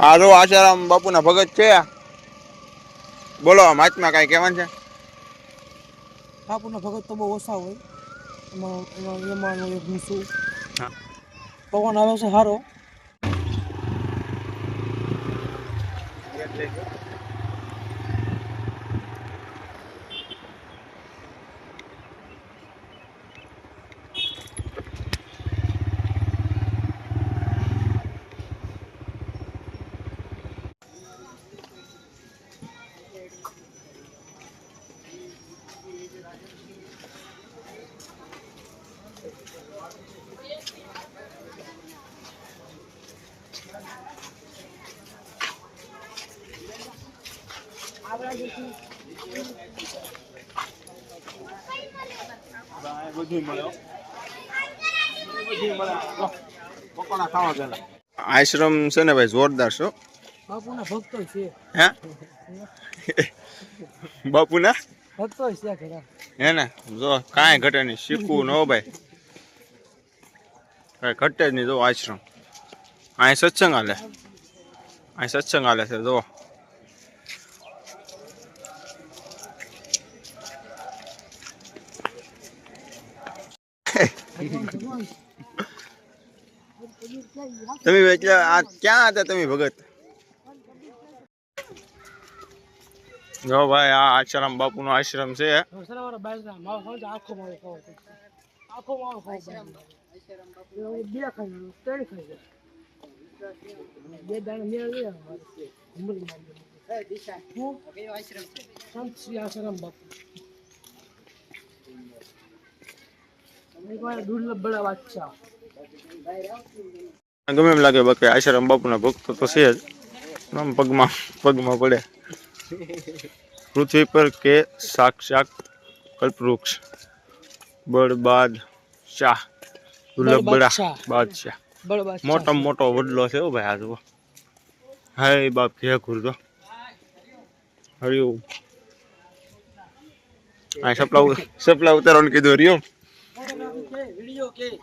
આ જો આશારામ બાપુના ભગત છે. બોલો મહાત્મા કાંઈ કહેવાનું છે? બાપુના ભગત તો બહુ ઓછા હોય. એમાં એમાં એમાંનો એક હું છું. હા. પવન આવે છે સારો આશ્રમ છે ને ભાઈ જોરદાર છો બાપુના ભક્તો છે. હે? બાપુના? ભક્તો છે હે ને? જો કાંઈ ઘટે નહીં. શીખવું ન ભાઈ. કાંઈ ઘટે જ નહીં. જો આશ્રમ. અહીં સત્સંગ હાલે. અહીં સત્સંગ હાલે છે જો. તમે એટલે આ ક્યાં હતા તમે ભગત? જો ભાઈ, આ આશ્રમ, બાપુનો આશ્રમ છે. બે દાણા મેળ બાપુ એક વાર દુર્લભ બડા બાદશાહ ગમે એમ લાગે બાકી આશ્રમ બાપુના ભક્તો તો છે જ. આમ પગમાં પગમાં પડે. પૃથ્વી પર કે સાક્ષાત કલ્પવૃક્ષ. બળબાદ શાહ. દુર્લભ બડા. બાદશાહ. મોટો મોટો વડલો છે હો ભાઈ આ જુઓ. હાય બાપ ઘે ઘૂરતો હરિયો આ સપલા સપલા ઉતારવાનું કીધું હરિયો વીડિયો કે